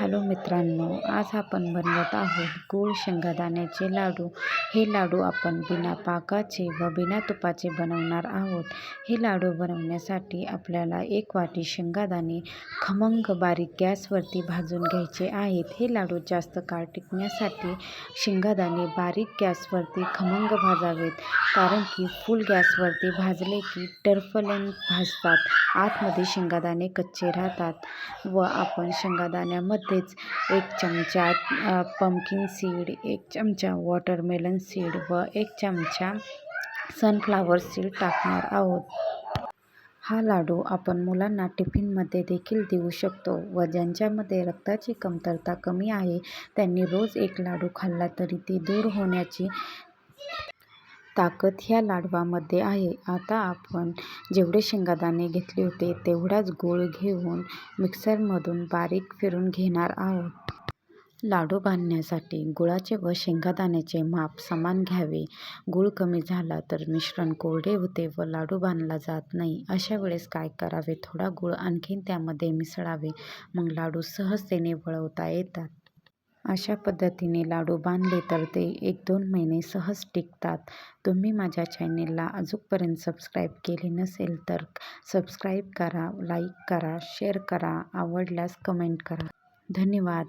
Hello मित्रांनो आज आपण बनवत आहोत गूळ शेंगादाण्याचे लाडू. हे लाडू आपण बिना पाकाचे व बिना तुपाचे बनवणार आहोत. हे लाडू बनवण्यासाठी आपल्याला एक वाटी शेंगादाणे खमंग बारीक गॅसवरती भाजून घ्यायचे आहेत. हे लाडू जास्त काळ टिकण्यासाठी शेंगादाणे बारीक गॅसवरती खमंग भाजावेत कारण की फुल गॅसवरती भाजले की टर्फलेन भाजतात. आतमध्ये शेंगादाणे कच्चे राहतात व आपण शेंगादाण्यामध्ये तेच एक चमचा पम्किन सीड एक चमचा वॉटरमेलन सीड व एक चमचा सनफ्लावर सीड टाकणार आहोत. हा लाडू आपण मुलांना टिफिनमध्ये देखील देऊ शकतो व ज्यांच्यामध्ये रक्ताची कमतरता कमी आहे त्यांनी रोज एक लाडू खाल्ला तरी ती दूर होण्याची ताकद ह्या लाडवामध्ये आहे. आता आपण जेवढे शेंगादाणे घेतले होते तेवढाच गूळ घेऊन मिक्सरमधून बारीक फिरून घेणार आहोत. लाडू बांधण्यासाठी गुळाचे व शेंगादाण्याचे माप समान घ्यावे. गूळ कमी झाला तर मिश्रण कोरडे होते व लाडू बांधला जात नाही. अशा वेळेस काय करावे? थोडा गूळ आणखीन त्यामध्ये मिसळावे. मग लाडू सहजतेने वळवता येतात. अशा पद्धतीने लाडू बांधले तर ते एक दोन महिने सहज टिकतात. तुम्ही माझ्या चॅनेलला अजूनपर्यंत सबस्क्राईब केले नसेल तर सबस्क्राईब करा लाईक करा शेअर करा आवडल्यास कमेंट करा. धन्यवाद.